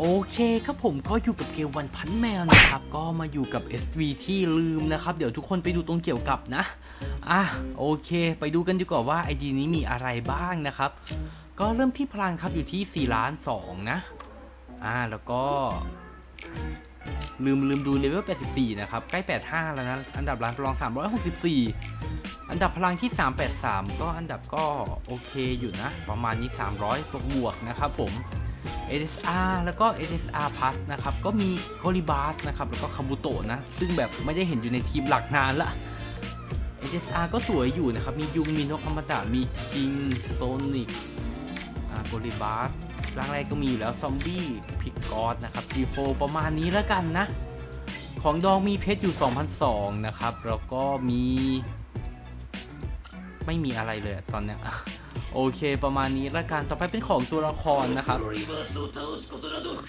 โอเคครับผมก็อยู่กับเกมวันพันแมวนะครับ ก็มาอยู่กับ SV ที่ลืมนะครับ เดี๋ยวทุกคนไปดูตรงเกี่ยวกับนะ อะโอเค ไปดูกันดีกว่าว่า ID นี้มีอะไรบ้างนะครับ ก็เริ่มที่พลังครับอยู่ที่4ล้าน2นะอ่าแล้วก็ ลืมลืมดูเลเวล84 นะครับ ใกล้ 85 แล้วนะ อันดับร้านรอง 364 อันดับพลังที่ 383 ก็อันดับก็โอเคอยู่นะ ประมาณนี้ 300บวกนะครับผม SSR แล้วก็ SSR Plus นะครับ ก็มีโกลิบาสนะครับ แล้วก็คาบุโตะนะ ซึ่งแบบไม่ได้เห็นอยู่ในทีมหลักนานละ SSR ก็สวยอยู่นะครับ มียุง มีนกอมตะ มีคิงโซนิกอ่าโกลิบาสร่างแรกก็มีอยู่แล้ว ซอมบี้ พิกกอสนะครับ G4 ประมาณนี้แล้วกันนะ ของดองมีเพชรอยู่ 2,002นะครับ แล้วก็มี ไม่มีอะไรเลยตอนเนี้ย โอเคประมาณนี้ละกันต่อไปเป็นของตัวละครนะครับ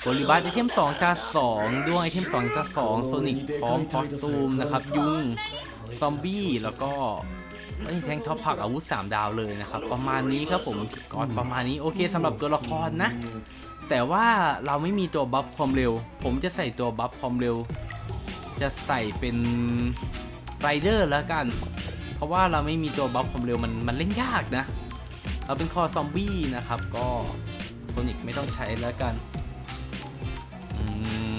โกลิบัสไอเทม2ตา2ด้วงไอเทม2ตา2โซนิกพร้อมคอสตูมนะครับ ยุง ซอมบี้ แล้วก็เอ้ยแทงท็อปผักอาวุธ 3 ดาวเลยนะครับ ประมาณนี้ครับผมก่อนประมาณนี้โอเคสำหรับตัวละครนะ แต่ว่าเราไม่มีตัวบัฟความเร็ว ผมจะใส่ตัวบัฟความเร็ว จะใส่เป็นไรเดอร์แล้วกัน เพราะว่าเราไม่มีตัวบัฟความเร็วมันมันเล่นยากนะ เราเป็นคอซอมบี้นะครับ ก็โซนิกไม่ต้องใช้แล้วกันอืม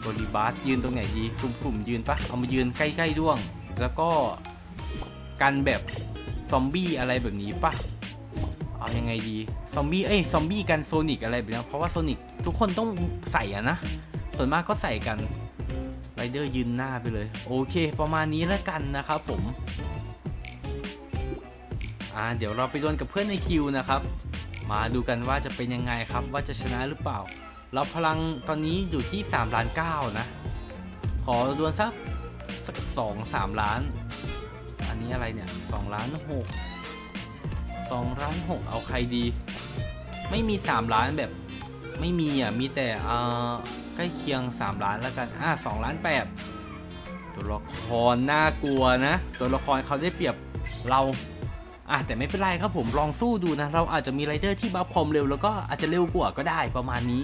โกลิบาสยืนตรงไหนดีสุ่มๆยืนปะเอามายืนใกล้ๆด้วง แล้วก็กันแบบซอมบี้อะไรแบบนี้ปะเอายังไงดีซอมบี้เอ้ยซอมบี้กันโซนิกอะไรแบบนี้เพราะว่าโซนิกทุกคนต้องใส่อะนะส่วนมากก็ใส่กันไรเดอร์ยืนหน้าไปเลย โอเค ประมาณนี้แล้วกันนะครับผม อ่าเดี๋ยวเราไปดวลกับเพื่อนในคิวนะครับ มาดูกันว่าจะเป็นยังไงครับว่าจะชนะหรือเปล่า เราพลังตอนนี้อยู่ที่3ล้าน9นะ ขอดวลสักสักสองสามล้าน อันนี้อะไรเนี่ย2ล้าน6 2ล้าน6เอาใครดี ไม่มี3ล้านแบบไม่มีอะมีแต่เออใกล้เคียง3ล้านแล้วกันอะ2ล้าน8ตัวละครน่ากลัวนะ ตัวละครเขาได้เปรียบเรา อะแต่ไม่เป็นไรครับผมลองสู้ดูนะ เราอาจจะมีไรเดอร์ที่บัฟความเร็วแล้วก็อาจจะเร็วกว่าก็ได้ประมาณนี้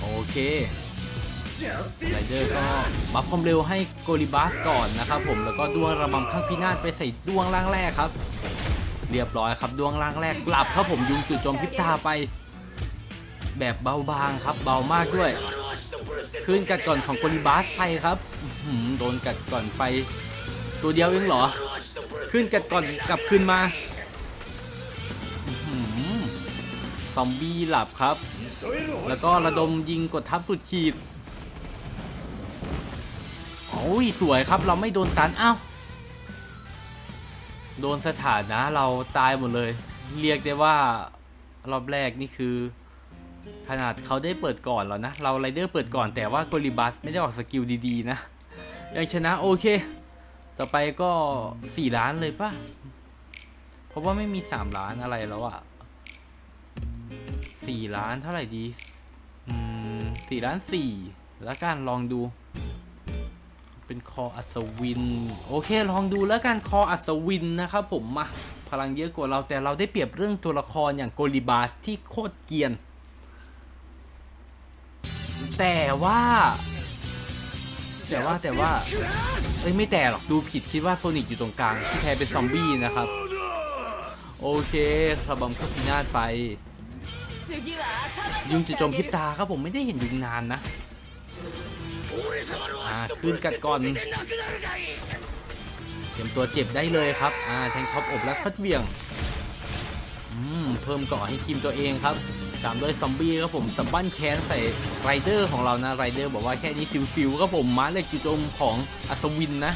โอเคไรเดอร์ก็บัฟความเร็วให้โกลิบัสก่อนนะครับผมแล้วก็ดวงระบำข้างพินาศไปใส่ดวงล่างแรกครับ เรียบร้อยครับดวงล่างแรกกลับครับผมยุงจุดโจมพิบตาไป แบบเบาบางครับเบามากด้วยคืนกัดก่อนของโกลิบัสไปครับโดนกัดก่อนไป ตัวเดียวเองเหรอ ขึ้นกัดก่อนกลับคืนมาอื้อหือซอมบี้หลับครับ แล้วก็ระดมยิงกดทับสุดขีดโอ้ยสวยครับเราไม่โดนตันอ้าวโดนสถานะเราตายหมดเลย เรียกได้ว่ารอบแรกนี่คือ ขนาดเขาได้เปิดก่อนแล้วนะ เราไรเดอร์เปิดก่อนแต่ว่าโกลิบัสไม่ได้ออกสกิลดีๆนะ ยังชนะโอเค ต่อไปก็4ล้านเลยป่ะ เพราะว่าไม่มี3ล้านอะไรแล้วอะ4ล้านเท่าไหร่ดี อืม4ล้าน4แล้วกันลองดู เป็นคออัศวิน โอเค ลองดูแล้วกันคออัศวินนะครับผมมาพลังเยอะกว่าเราแต่เราได้เปรียบเรื่องตัวละครอย่างโกลิบาสที่โคตรเกียน แต่ว่า แต่ว่าแต่ว่าเอ้ยไม่แต่หรอกดูผิดคิดว่าโซนิกอยู่ตรงกลางที่แท้เป็นซอมบี้นะครับ โอเคระบำข้าพินาศไป ยุงจะจมพริบตาครับผมไม่ได้เห็นยุงนานนะอ่าขึ้นกัดก่อนเตรียมตัวเจ็บได้เลยครับอ่าแทงท็อปอบและฟัดเบี่ยงอืมเพิ่มเกาะให้ทีมตัวเองครับ ตามด้วยซอมบี้ครับผมสัมบั้นแค้นใส่ไรเดอร์ของเรานะไรเดอร์บอกว่าแค่นี้ฟิวๆครับผมม้าเหล็กจู่โจมของอัศวินนะ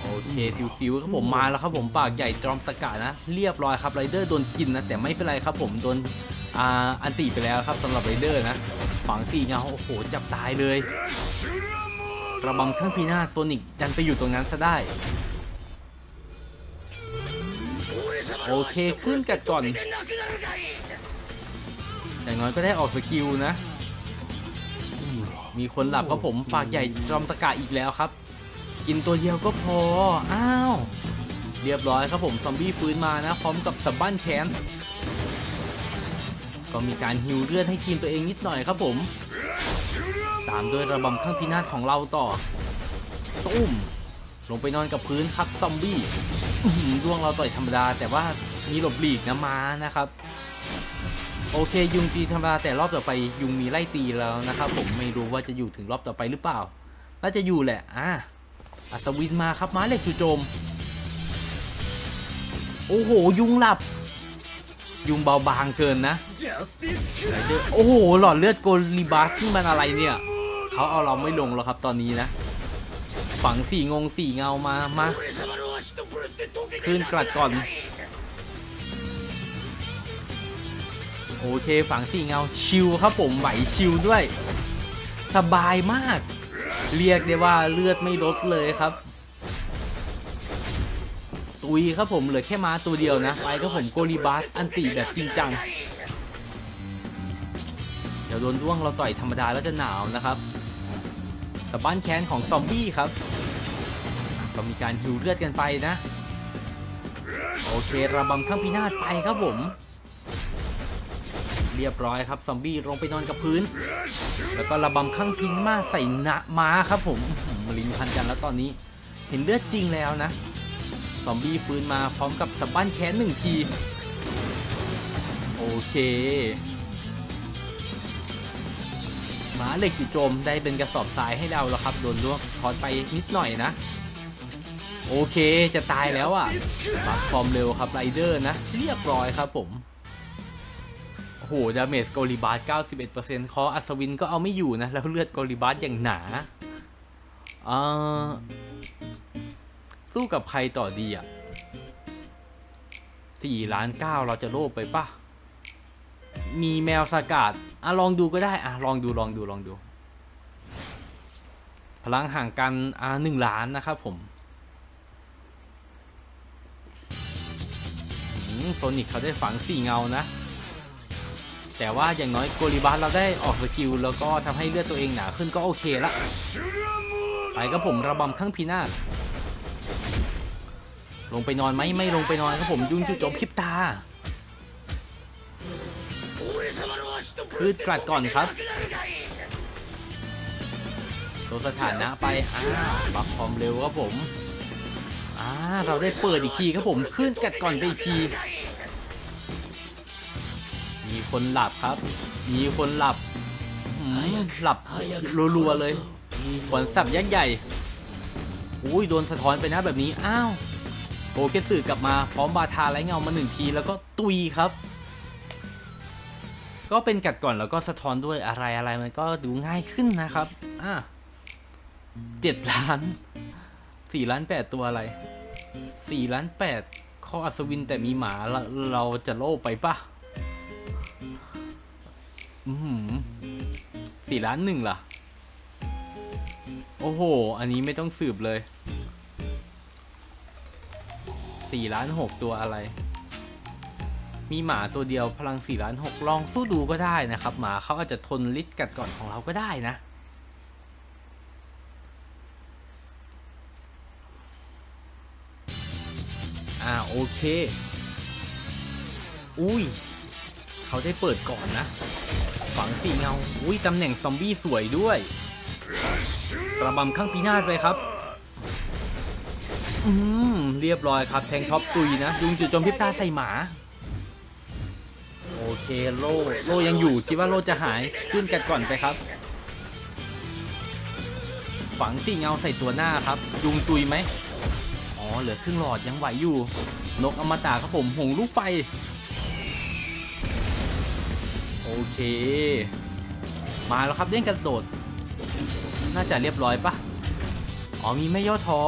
โอเคซิวๆครับผมมาแล้วครับผมปากใหญ่จอมตะกะนะ เรียบร้อยครับไรเดอร์โดนกินนะแต่ไม่เป็นไรครับผมโดนอ,อันตีไปแล้วครับสำหรับไรเดอร์นะฝังสี่เงาโอ้โหจับตายเลยระบำเครื่องพีนาโซนิกดันไปอยู่ตรงนั้นซะได้โอเคขึ้นกัดก่อน อย่างน้อยก็ได้ออกสกิลนะอืมมีคนหลับครับผมปากใหญ่จอมตะกะอีกแล้วครับ กินตัวเดียวก็พอ อ้าว เรียบร้อยครับผมซอมบี้ฟื้นมานะ พร้อมกับสับบ้านแคนก็มีการฮิวเลือดให้ทีมตัวเองนิดหน่อยครับผม ตามด้วยระบำข้างพินาศของเราต่อตุ้มลงไปนอนกับพื้นครับซอมบี้อื้อหือร่วงเราต่อยธรรมดา แต่ว่ามีหลบหลีกนะมานะครับ โอเคยุงตีธรรมดาแต่รอบต่อไปยุงมีไล่ตีแล้วนะครับ ผมไม่รู้ว่าจะอยู่ถึงรอบต่อไปหรือเปล่าน่าจะอยู่แหละอะอัศวินมาครับม้าเหล็กจู่โจม โอ้โห ยุงหลับ ยุงเบาบางเกินนะโอ้โห หลอดเลือดโกลิบัสนี่มันอะไรเนี่ยเขาเอาเราไม่ลงแล้วครับตอนนี้นะ ฝังสี่งงสี่เงามามาขึ้นกลัดก่อน โอเคฝังสี่เงาชิลครับผมไหวชิลด้วย สบายมาก เรียกได้ว่าเลือดไม่ลดเลยครับตุยครับผมเหลือแค่ม้าตัวเดียวนะไปครับผมโกลิบัสอันติแบบจริงจัง เดี๋ยวโดนร่วงเราต่อยธรรมดาแล้วจะหนาวนะครับแต่บ้านแค้นของซอมบี้ครับ ก็มีการฮิวเลือดกันไปนะ โอเคระบำข้างพินาศไปครับผม เรียบร้อยครับ ซอมบี้ลงไปนอนกับพื้น แล้วก็ระบำข้างพินมาใส่นะม้าครับผมอื้อหือลิ้นพันกันแล้วตอนนี้เห็นเลือดจริงแล้วนะ ซอมบี้ฟื้นมาพร้อมกับสับบ้านแค้นหนึ่งที โอเคหมาเหล็กจู่โจมได้เป็นกระสอบทรายให้เราแล้วครับ โดนลวกทอดไปนิดหน่อยนะ โอเคจะตายแล้วอะบัฟความเร็วครับไรเดอร์นะ เรียบร้อยครับผม หดาเมจโกลิบาร์91%คออัศวินก็เอาไม่อยู่นะ แล้วเลือดโกลิบาร์อย่างหนาเอ่อสู้กับใครต่อดีอะสี่ล้านเก้าเราจะโลภไปปะมีแมวสกัดอะลองดูก็ได้อะลองดูลองดูลองดู พลังห่างกันอะหนึ่งล้านนะครับผมโซนิกเขาได้ฝังสี่เงานะ แต่ว่าอย่างน้อยโกลิบาสเราได้ออกสกิลแล้วก็ทำให้เลือดตัวเองหนาขึ้นก็โอเคละไปก็ผมระบำข้างพินาศลงไปนอนไหมไม่ลงไปนอนครับผมยุ่งจุจมพริบตาพืดกลัดก่อนครับตัวสถานะไปอ้าบัฟความเร็วครับผมอ่าเราได้เปิดอีกทีครับผมขึ้นกัดก่อนไปอีกที มีคนหลับครับ มีคนหลับหืมหลับรัวๆเลยขนสับยักษ์ใหญ่อุ้ยโดนสะท้อนไปนะแบบนี้อ้าวโกเกสึกลับมาพร้อมบาทาไร้เงามาหนึ่งทีแล้วก็ตุยครับ ก็เป็นกัดก่อนแล้วก็สะท้อนด้วยอะไรอะไรมันก็ดูง่ายขึ้นนะครับอะเจ็ดล้านสี่ล้านแปดตัวอะไรสี่ล้านแปดข้ออัศวินแต่มีหมาเราเราจะโลภไปปะ อืมสี่ล้านหนึ่งล่ะ โอ้โห อันนี้ไม่ต้องสืบเลยสี่ล้านหกตัวอะไร มีหมาตัวเดียวพลังสี่ล้านหกลองสู้ดูก็ได้นะครับ หมาเขาอาจจะทนลิดกัดก่อนของเราก็ได้นะอ่าโอเค อุ้ย เขาได้เปิดก่อนนะ ฝังสี่เงาอุ้ยตำแหน่งซอมบี้สวยด้วย ระบำข้างปีนาศไปครับ อืม เรียบร้อยครับ แทงท็อปตุยนะยุงจุดโจมพิบตาใส่หมา โอเคโลโลยังอยู่ คิดว่าโลจะหายขึ้นกันก่อนไปครับ ฝังสี่เงาใส่ตัวหน้าครับ ยุงตุยไหมอ๋อเหลือครึ่งหลอดยังไหวอยู่ นกอมตะครับผมหงลูกไฟ โอเค มาแล้วครับเล่นกระโดด น่าจะเรียบร้อยปะอ๋อมีไม่ย่อท้อ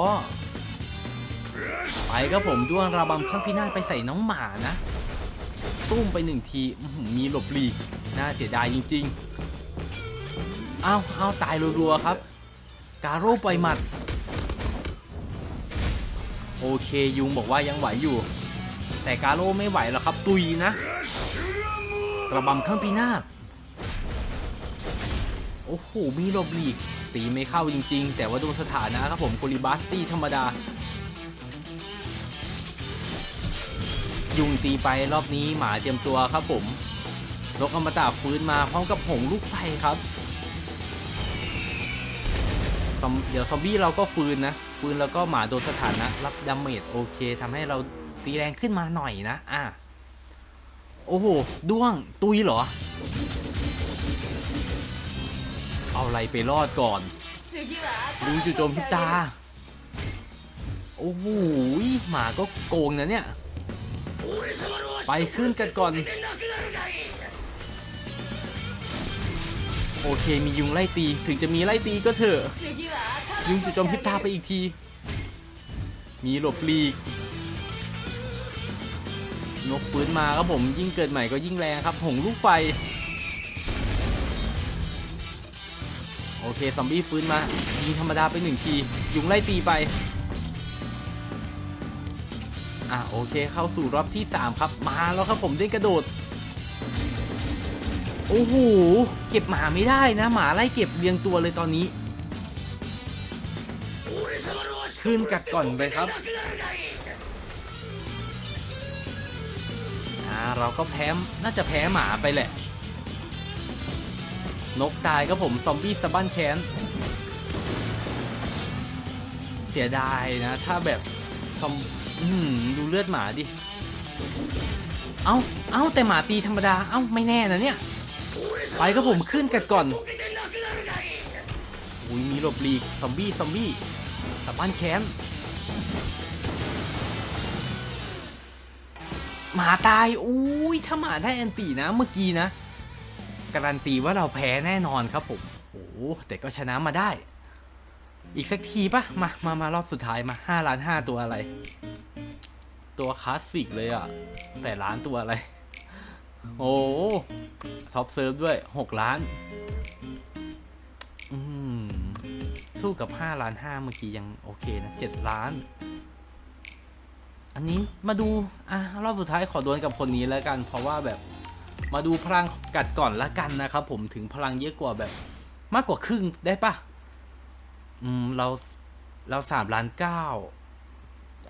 ไปครับผมด้วงระบำข้างพินาศไปใส่น้องหมานะ ตุ้มไปหนึ่งทีมีหลบหลีก น่าเสียดายจริงๆอ้าวอ้าวตายรัวๆครับ กาโร่ปล่อยหมัด โอเคยุงบอกว่ายังไหวอยู่ แต่การโร่ไม่ไหวแล้วครับตุยนะ ระบำข้างพินาศโอ้โห มีหลบหลีก ตีไม่เข้าจริง ๆ แต่ว่าโดนสถานะครับผมโกลิบัสตีธรรมดา ยุงตีไปรอบนี้หมาเตรียมตัวครับผมนกอมตะฟื้นมาพร้อมกับหงลูกไฟครับ เดี๋ยวซอมบี้เราก็ฟื้นนะ ฟื้นแล้วก็หมาโดนสถานะ รับดาเมจโอเคทำให้เราตีแรงขึ้นมาหน่อยนะ อะ โอ้โหด้วงตุยเหรอ เอาอะไรไปรอดก่อนดูจู่โจมพิตา โอ้โหหมาก็โกงนะเนี่ย ไปขึ้นกันก่อน โอเคมียุงไล่ตีถึงจะมีไล่ตีก็เถอะ ยุงจู่โจมพิตาไปอีกที มีหลบลีก นกฟื้นมาครับผมยิ่งเกิดใหม่ก็ยิ่งแรงครับ หงลูกไฟ โอเคซอมบี้ฟื้นมา ยิงธรรมดาไปหนึ่งทียุงไล่ตีไป อะโอเคเข้าสู่รอบที่ 3 ครับ มาแล้วครับผมได้กระโดด โอ้โห เก็บหมาไม่ได้นะ หมาไล่เก็บเรียงตัวเลยตอนนี้ ขึ้นกัดก่อนไปครับ อ่าเราก็แพ้น่าจะแพ้หมาไปแหละ นกตายก็ผมซอมบี้สะบั้นแค้นเสียดายนะ ถ้าแบบซอมอืมดูเลือดหมาดิ เอ้า เอ้า แต่หมาตีธรรมดา เอ้า ไม่แน่นะเนี่ย ไปก็ผมขึ้นกันก่อน อุ้ยมีหลบหลีก ซอมบี้ ซอมบี้สะบั้นแค้น หมาตายอุ้ยถ้าหมาได้แอนตีนะเมื่อกี้นะ การันตีว่าเราแพ้แน่นอนครับผมโอ้แต่ก็ชนะมาได้ อีกสักทีปะมามามารอบสุดท้ายมาห้าล้านห้าตัวอะไร ตัวคลาสสิกเลยอะแปดล้านตัวอะไร โอ้ท็อปเซิร์ฟด้วยหกล้านอืมสู้กับห้าล้านห้าเมื่อกี้ยังโอเคนะเจ็ดล้าน นนี้มาดู อะ รอบสุดท้ายขอดวลกับคนนี้แล้วกัน เพราะว่าแบบมาดูพลังกัดก่อนละกันนะครับผมถึงพลังเยอะกว่าแบบ มากกว่าครึ่งได้ปะอืมเราเราสามล้านเก้า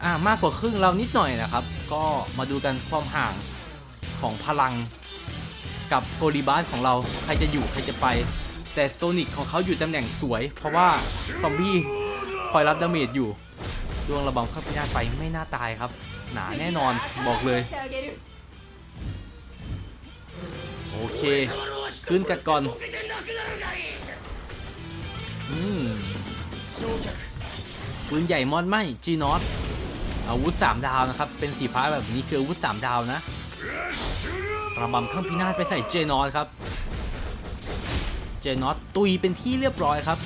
อ่ามากกว่าครึ่งเรานิดหน่อยนะครับ ก็มาดูกันความห่างของพลังกับโกลิบาสของเราใครจะอยู่ใครจะไป แต่โซนิกของเขาอยู่ตำแหน่งสวย เพราะว่าซอมบี้คอยรับดาเมจอยู่ ดวงระบำข้าพินาไปไม่น่าตายครับ หนาแน่นอนบอกเลย โอเคขึ้นกัดก่อนอืมปืนใหญ่มอดไหมจีนอตอาวุธ3ดาวนะครับ เป็นสีฟ้าแบบนี้คืออาวุธ3ดาวนะระบำข้างพินาศไปใส่เจนอตครับ เจนอตตุยเป็นที่เรียบร้อยครับ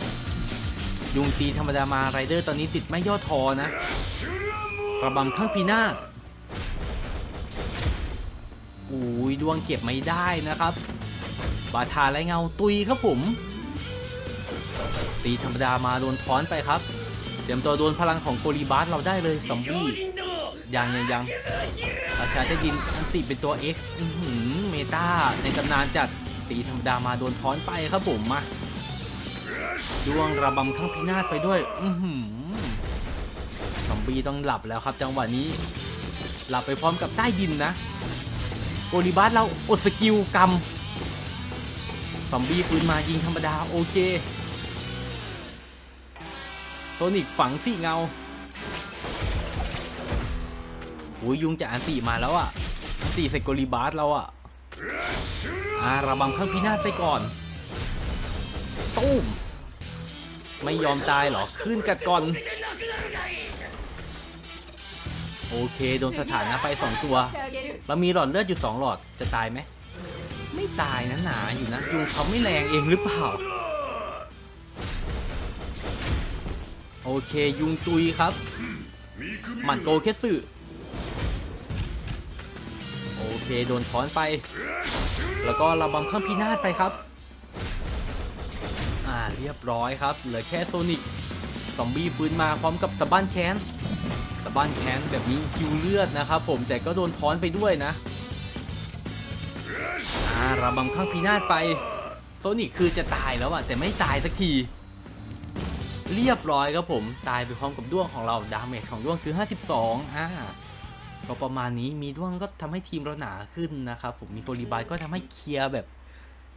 ยุงตีธรรมดามาไรเดอร์ตอนนี้ติดไม่ย่อทอนะระบำข้างพินาอุ้ยดวงเก็บไม่ได้นะครับ บาทาไรเงาตุยครับผม ตีธรรมดามาโดนท้อนไปครับ เตรียมตัวโดนพลังของโกลีบาสเราได้เลยซอมบี้ยังยังยังราชาจะดินอันติเป็นตัว X อื้อหือเมตาในตำนานจัดตีธรรมดามาโดนท้อนไปครับผมมา ดวงระบำทั้งพินาศไปด้วย อือหือซอมบี้ต้องหลับแล้วครับ จังหวะนี้ หลับไปพร้อมกับใต้ดินนะโกลิบาสเราอดสกิลกรรมซอมบี้ปืนมายิงธรรมดา โอเคโซนิกฝังสี่เงาโอ้ยยุงจะอันตีมาแล้วอะอันตีใส่โกลิบาสเราอะอ่าระบังข้างพินาศไปก่อน ตุ้มไม่ยอมตายเหรอขึ้นกัดก่อน โอเค โดนสถานะไปสองตัวเรามีหลอดเลือดอยู่สองหลอดจะตายไหม ไม่ตายนะหนาอยู่นะยุงเขาไม่แรงเองหรือเปล่า โอเคยุงตุยครับหมันโกเคสึโอเค โดนถอนไป แล้วก็ระบำข้างพินาศไปครับ เรียบร้อยครับ เหลือแค่โซนิกซอมบี้ฟื้นมาพร้อมกับสะบั้นแค้นสะบั้นแค้นแบบนี้คิวเลือดนะครับผมแต่ก็โดนถอนไปด้วยนะอ่าระบำข้างพินาศไป โซนิกคือจะตายแล้วอะแต่ไม่ตายสักที เรียบร้อยครับผมตายไปพร้อมกับด้วงของเราดาเมจของด้วงคือ 52อ่าก็ประมาณนี้มีด้วงก็ทำให้ทีมเราหนาขึ้นนะครับผมมีโกลีบายก็ทำให้เคลียร์แบบ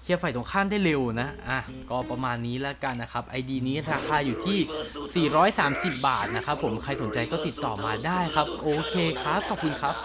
เคลียร์ฝ่ายตรงข้ามได้เร็วนะ อะ ก็ประมาณนี้แล้วกันนะครับ ID นี้ราคาอยู่ที่ 430 บาทนะครับผม ใครสนใจก็ติดต่อมาได้ครับ โอเคครับ ขอบคุณครับ